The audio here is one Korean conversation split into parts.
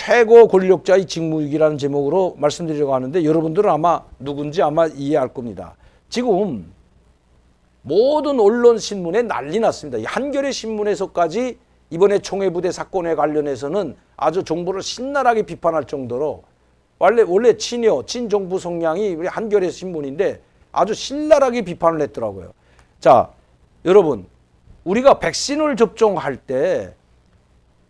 최고 권력자의 직무유기라는 제목으로 말씀드리려고 하는데 여러분들은 아마 누군지 아마 이해할 겁니다. 지금 모든 언론 신문에 난리 났습니다. 이 한겨레 신문에서까지 이번에 총회부대 사건에 관련해서는 아주 정부를 신랄하게 비판할 정도로 원래 원래 친여 친정부 성향이 우리 한겨레 신문인데 아주 신랄하게 비판을 했더라고요. 자, 여러분 우리가 백신을 접종할 때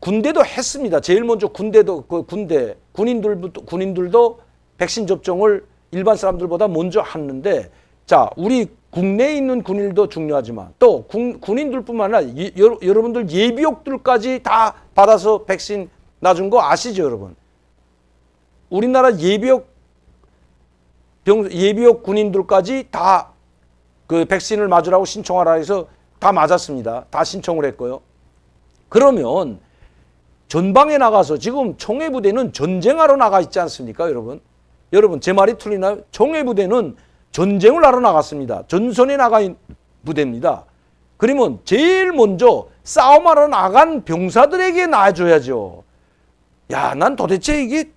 군대도 했습니다. 제일 먼저 군대도 그 군대 군인들부터 군인들도 백신 접종을 일반 사람들보다 먼저 하는데 자 우리 국내에 있는 군인들도 중요하지만 또 군, 군인들뿐만 아니라 예, 여러, 여러분들 예비역들까지 다 받아서 백신 놔준 거 아시죠 여러분? 우리나라 예비역 병 예비역 군인들까지 다 그 백신을 맞으라고 신청하라 해서 다 맞았습니다. 다 신청을 했고요. 그러면 전방에 나가서 지금 청해부대는 전쟁하러 나가 있지 않습니까, 여러분? 여러분 제 말이 틀리나요? 청해부대는 전쟁을 하러 나갔습니다. 전선에 나가 있는 부대입니다. 그러면 제일 먼저 싸움하러 나간 병사들에게 놔줘야죠. 야, 난 도대체 이게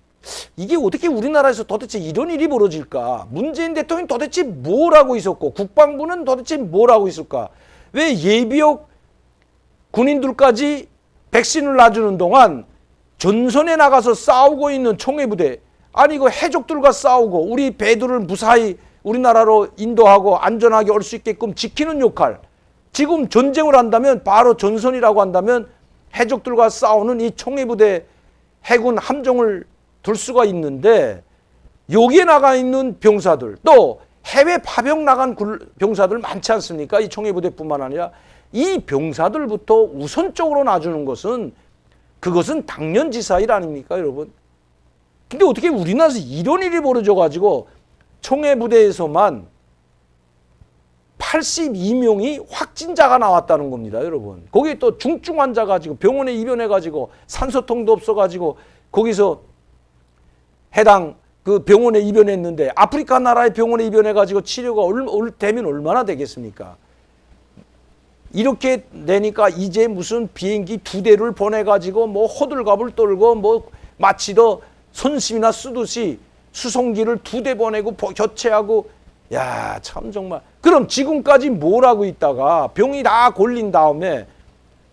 이게 어떻게 우리나라에서 도대체 이런 일이 벌어질까? 문재인 대통령이 도대체 뭘 하고 있었고 국방부는 도대체 뭘 하고 있을까? 왜 예비역 군인들까지 백신을 놔주는 동안 전선에 나가서 싸우고 있는 총회부대 아니 그 해적들과 싸우고 우리 배들을 무사히 우리나라로 인도하고 안전하게 올 수 있게끔 지키는 역할 지금 전쟁을 한다면 바로 전선이라고 한다면 해적들과 싸우는 이 총회부대 해군 함정을 둘 수가 있는데 여기에 나가 있는 병사들 또 해외 파병 나간 굴- 병사들 많지 않습니까? 이 총회부대뿐만 아니라 이 병사들부터 우선적으로 놔주는 것은 그것은 당연 지사일 아닙니까, 여러분? 근데 어떻게 우리나라에서 이런 일이 벌어져 가지고 총회 부대에서만 82명이 확진자가 나왔다는 겁니다, 여러분. 거기에 또 중증 환자 가 지고 병원에 입원해 가지고 산소통도 없어 가지고 거기서 해당 그 병원에 입원했는데 아프리카 나라의 병원에 입원해 가지고 치료가 얼, 얼, 되면 얼마나 되겠습니까? 이렇게 되니까 이제 무슨 비행기 두 대를 보내 가지고 뭐 호들갑을 떨고 뭐 마치 더 선심이나 쓰듯이 수송기를 두 대 보내고 보- 교체하고 야 참 정말. 그럼 지금까지 뭘 하고 있다가 병이 다 걸린 다음에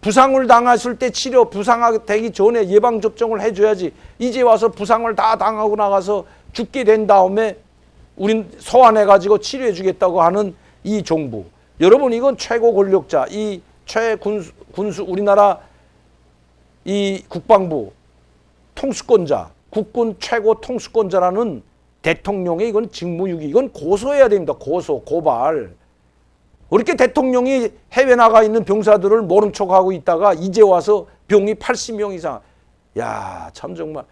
부상을 당했을 때 치료 부상되기 전에 예방 접종을 해줘야지. 이제 와서 부상을 다 당하고 나가서 죽게 된 다음에 우린 소환해 가지고 치료해 주겠다고 하는 이 정부 여러분 이건 최고 권력자 이 최군수 군수 우리나라 이 국방부 통수권자 국군 최고 통수권자라는 대통령의 이건 직무유기 이건 고소해야 됩니다. 고소 고발. 그렇게 대통령이 해외 나가 있는 병사들을 모른 척하고 있다가 이제 와서 병이 80명 이상. 야, 참 정말.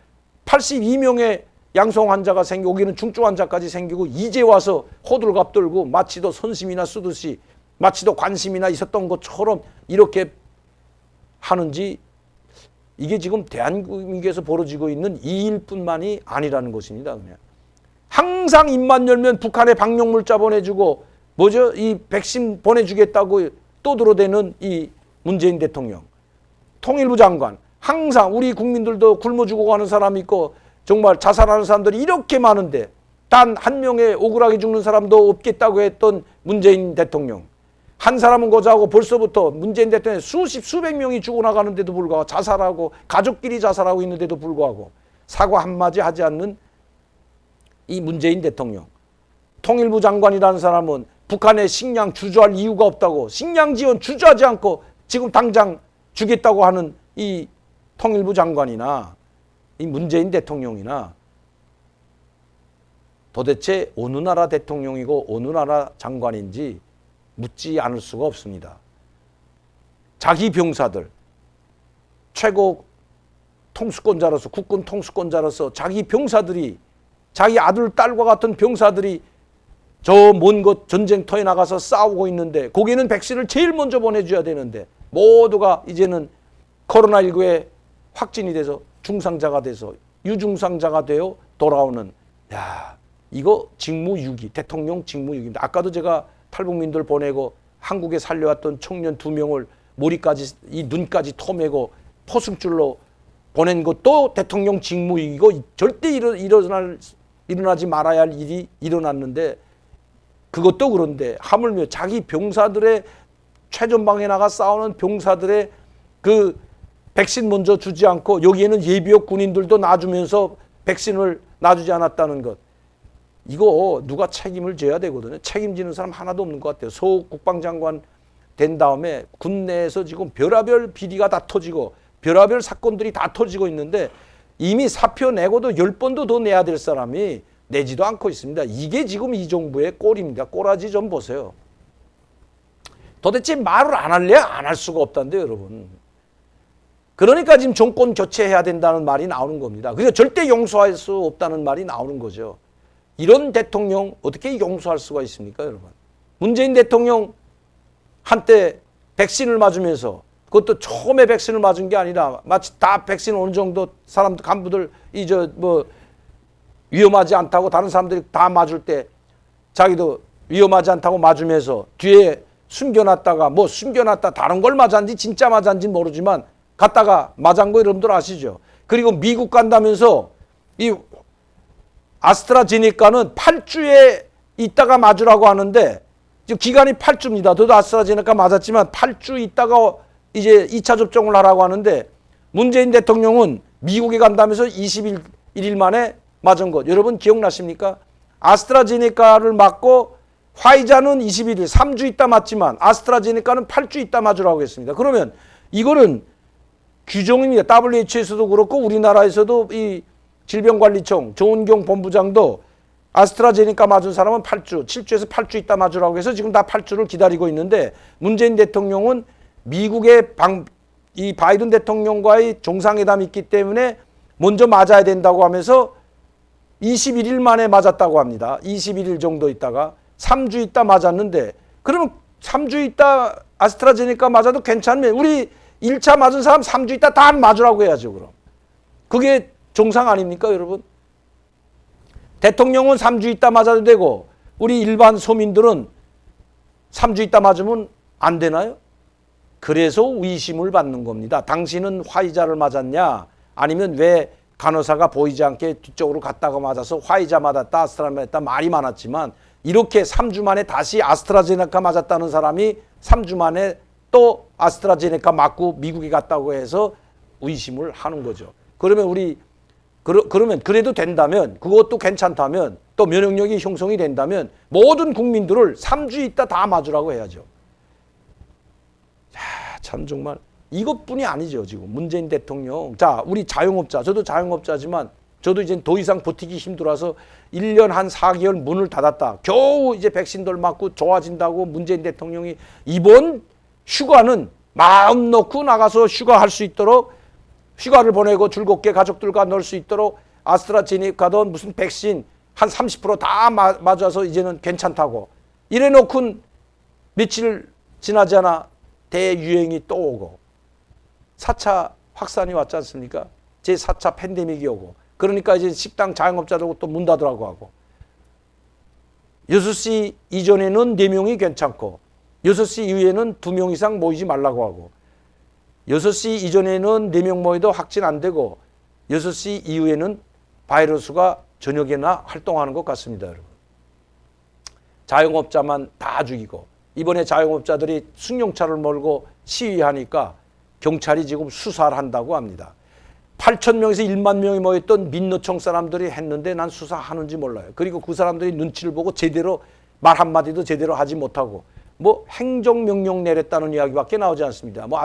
82명의 양성 환자가 생기고 여기는 중증 환자까지 생기고 이제 와서 호들갑 떨고 마치 도 선심이나 쓰듯이 마치도 관심이나 있었던 것처럼 이렇게 하는지 이게 지금 대한민국에서 벌어지고 있는 이 일뿐만이 아니라는 것입니다. 그냥. 항상 입만 열면 북한에 방역 물자 보내주고 뭐죠? 이 백신 보내주겠다고 떠들어대는 이 문재인 대통령, 통일부 장관, 항상 우리 국민들도 굶어 죽어가는 사람이 있고 정말 자살하는 사람들이 이렇게 많은데 단 한 명의 억울하게 죽는 사람도 없겠다고 했던 문재인 대통령. 한 사람은 고자하고 벌써부터 문재인 대통령 수십 수백 명이 죽어나가는데도 불구하고 자살하고 가족끼리 자살하고 있는데도 불구하고 사과 한마디 하지 않는 이 문재인 대통령. 통일부 장관이라는 사람은 북한에 식량 주저할 이유가 없다고 식량 지원 주저하지 않고 지금 당장 주겠다고 하는 이 통일부 장관이나 이 문재인 대통령이나 도대체 어느 나라 대통령이고 어느 나라 장관인지 묻지 않을 수가 없습니다. 자기 병사들 최고 통수권자로서 국군 통수권자로서 자기 병사들이 자기 아들 딸과 같은 병사들이 저 먼 곳 전쟁터에 나가서 싸우고 있는데 거기는 백신을 제일 먼저 보내줘야 되는데 모두가 이제는 코로나19에 확진이 돼서 중상자가 돼서 유중상자가 되어 돌아오는 야 이거 직무유기 대통령 직무유기입니다. 아까도 제가 탈북민들 보내고 한국에 살려왔던 청년 두 명을 머리까지 이 눈까지 토매고 포승줄로 보낸 것도 대통령 직무이고 절대 일어, 일어날 일어나지 말아야 할 일이 일어났는데 그것도 그런데 하물며 자기 병사들의 최전방에 나가 싸우는 병사들의 그 백신 먼저 주지 않고 여기에는 예비역 군인들도 놔주면서 백신을 놔주지 않았다는 것. 이거 누가 책임을 져야 되거든요. 책임지는 사람 하나도 없는 것 같아요. 소 국방장관 된 다음에 군내에서 지금 별하별 비리가 다 터지고 별하별 사건들이 다 터지고 있는데 이미 사표 내고도 열 번도 더 내야 될 사람이 내지도 않고 있습니다. 이게 지금 이 정부의 꼴입니다. 꼬라지 좀 보세요. 도대체 말을 안 할래 안할 수가 없다는데 여러분. 그러니까 지금 정권 교체해야 된다는 말이 나오는 겁니다. 그래서 절대 용서할 수 없다는 말이 나오는 거죠. 이런 대통령 어떻게 용서할 수가 있습니까, 여러분? 문재인 대통령 한때 백신을 맞으면서 그것도 처음에 백신을 맞은 게 아니라 마치 다 백신 어느 정도 사람들 간부들 이 저 뭐 위험하지 않다고 다른 사람들이 다 맞을 때 자기도 위험하지 않다고 맞으면서 뒤에 숨겨놨다가 뭐 숨겨놨다 다른 걸 맞았는지 진짜 맞았는지 모르지만 갔다가 맞은 거 여러분들 아시죠? 그리고 미국 간다면서 이 아스트라제네카는 8주에 있다가 맞으라고 하는데 기간이 8주입니다. 저도 아스트라제네카 맞았지만 8주 있다가 이제 2차 접종을 하라고 하는데 문재인 대통령은 미국에 간다면서 21일 일 만에 맞은 것. 여러분 기억나십니까? 아스트라제네카를 맞고 화이자는 21일, 3주 있다 맞지만 아스트라제네카는 8주 있다 맞으라고 했습니다. 그러면 이거는 규정입니다. WHO에서도 그렇고 우리나라에서도 이 질병관리청 조은경 본부장도 아스트라제네카 맞은 사람은 8주, 7주에서 8주 있다 맞으라고 해서 지금 다 8주를 기다리고 있는데 문재인 대통령은 미국의 방, 이 바이든 대통령과의 정상회담이 있기 때문에 먼저 맞아야 된다고 하면서 21일 만에 맞았다고 합니다. 21일 정도 있다가 3주 있다 맞았는데 그러면 3주 있다 아스트라제네카 맞아도 괜찮으면 우리 1차 맞은 사람 3주 있다 다 맞으라고 해야죠, 그럼. 그게 정상 아닙니까, 여러분? 대통령은 3주 있다 맞아도 되고 우리 일반 소민들은 3주 있다 맞으면 안 되나요? 그래서 의심을 받는 겁니다. 당신은 화이자를 맞았냐? 아니면 왜 간호사가 보이지 않게 뒤쪽으로 갔다가 맞아서 화이자 맞았다, 아스트라 맞았다 말이 많았지만 이렇게 3주 만에 다시 아스트라제네카 맞았다는 사람이 3주 만에 또 아스트라제네카 맞고 미국에 갔다고 해서 의심을 하는 거죠. 그러면 우리 그러, 그러면 그래도 된다면 그것도 괜찮다면 또 면역력이 형성이 된다면 모든 국민들을 3주 있다 다 맞으라고 해야죠. 야, 참 정말 이것뿐이 아니죠 지금. 문재인 대통령. 자 우리 자영업자. 저도 자영업자지만 저도 이제 더 이상 버티기 힘들어서 1년 한 4개월 문을 닫았다. 겨우 이제 백신들 맞고 좋아진다고 문재인 대통령이 이번 휴가는 마음 놓고 나가서 휴가할 수 있도록 휴가를 보내고 즐겁게 가족들과 놀 수 있도록 아스트라제네카든 무슨 백신 한 30%다 맞아서 이제는 괜찮다고. 이래 놓고 며칠 지나지 않아 대유행이 또 오고. 4차 확산이 왔지 않습니까? 제 4차 팬데믹이 오고. 그러니까 이제 식당 자영업자들 또문 닫으라고 하고. 6시 이전에는 4명이 괜찮고 6시 이후에는 2명 이상 모이지 말라고 하고 6시 이전에는 4명 모여도 확진 안 되고 6시 이후에는 바이러스가 저녁에나 활동하는 것 같습니다, 여러분. 자영업자만 다 죽이고 이번에 자영업자들이 승용차를 몰고 시위하니까 경찰이 지금 수사를 한다고 합니다. 8천 명에서 1만 명이 모였던 민노총 사람들이 했는데 난 수사하는지 몰라요. 그리고 그 사람들이 눈치를 보고 제대로 말 한마디도 제대로 하지 못하고 뭐 행정명령 내렸다는 이야기밖에 나오지 않습니다. 뭐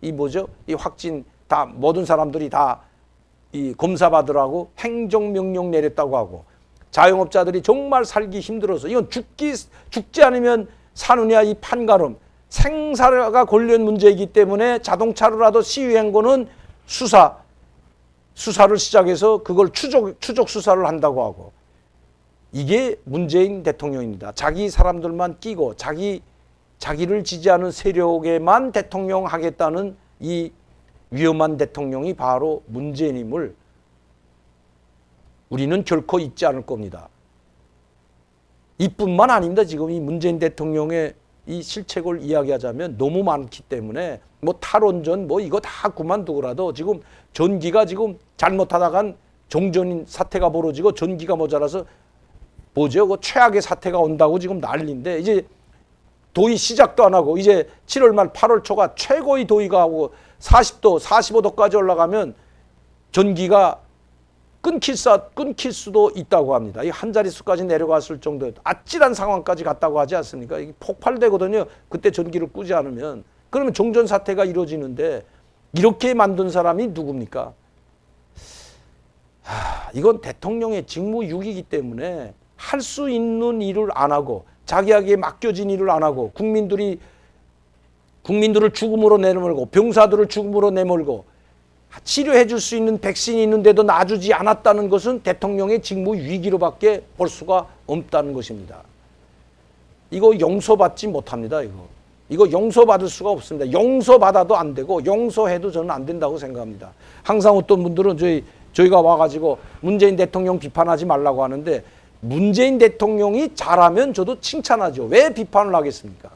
이 뭐죠? 이 확진 다 모든 사람들이 다 이 검사 받으라고 행정명령 내렸다고 하고 자영업자들이 정말 살기 힘들어서 이건 죽기 죽지 않으면 사느냐 이 판가름 생사가 걸린 문제이기 때문에 자동차로라도 시위한 거는 수사 수사를 시작해서 그걸 추적 추적 수사를 한다고 하고 이게 문재인 대통령입니다. 자기 사람들만 끼고 자기 자기를 지지하는 세력에만 대통령 하겠다는 이 위험한 대통령이 바로 문재인임을 우리는 결코 잊지 않을 겁니다. 이뿐만 아닙니다. 지금 이 문재인 대통령의 이 실책을 이야기하자면 너무 많기 때문에 뭐 탈원전 뭐 이거 다 그만두고라도 지금 전기가 지금 잘못하다간 종전 사태가 벌어지고 전기가 모자라서 뭐죠? 그 최악의 사태가 온다고 지금 난리인데 이제 도의 시작도 안 하고 이제 7월 말 8월 초가 최고의 도의가 하고 40도, 45도까지 올라가면 전기가 끊길, 수, 끊길 수도 있다고 합니다. 이 한 자릿수까지 내려갔을 정도 아찔한 상황까지 갔다고 하지 않습니까? 이게 폭발되거든요. 그때 전기를 끄지 않으면 그러면 종전 사태가 이루어지는데 이렇게 만든 사람이 누굽니까? 하, 이건 대통령의 직무유기이기 때문에 할 수 있는 일을 안 하고 자기에게 맡겨진 일을 안 하고 국민들이 국민들을 죽음으로 내몰고 병사들을 죽음으로 내몰고 치료해 줄 수 있는 백신이 있는데도 놔주지 않았다는 것은 대통령의 직무 위기로밖에 볼 수가 없다는 것입니다. 이거 용서받지 못합니다. 이거 이거 용서받을 수가 없습니다. 용서받아도 안 되고 용서해도 저는 안 된다고 생각합니다. 항상 어떤 분들은 저희 저희가 와가지고 문재인 대통령 비판하지 말라고 하는데 문재인 대통령이 잘하면 저도 칭찬하죠. 왜 비판을 하겠습니까?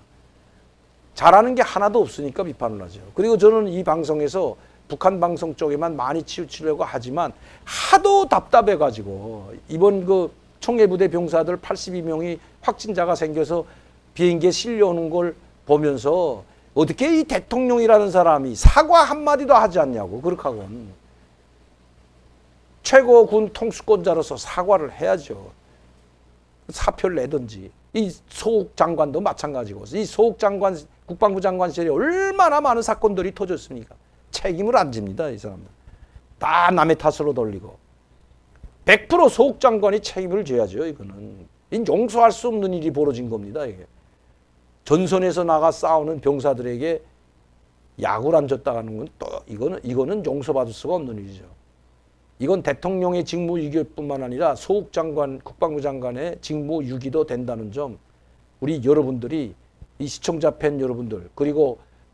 잘하는 게 하나도 없으니까 비판을 하죠. 그리고 저는 이 방송에서 북한 방송 쪽에만 많이 치우치려고 하지만 하도 답답해가지고 이번 그 청해부대 병사들 82명이 확진자가 생겨서 비행기에 실려오는 걸 보면서 어떻게 이 대통령이라는 사람이 사과 한마디도 하지 않냐고 그렇게 하곤 최고 군 통수권자로서 사과를 해야죠. 사표를 내든지 이 소욱 장관도 마찬가지고 이 소욱 장관 국방부 장관 시절에 얼마나 많은 사건들이 터졌습니까? 책임을 안 집니다 이 사람들 다 남의 탓으로 돌리고 100% 소욱 장관이 책임을 져야죠 이거는 이 용서할 수 없는 일이 벌어진 겁니다 이게 전선에서 나가 싸우는 병사들에게 약을 안 줬다가는 건 또 이거는 이거는 용서받을 수가 없는 일이죠. 이건 대통령의 직무 유기뿐만 아니라 소욱 장관, 국방부 장관의 직무 유기도 된다는 점 우리 여러분들이 이 시청자 팬 여러분들 그리고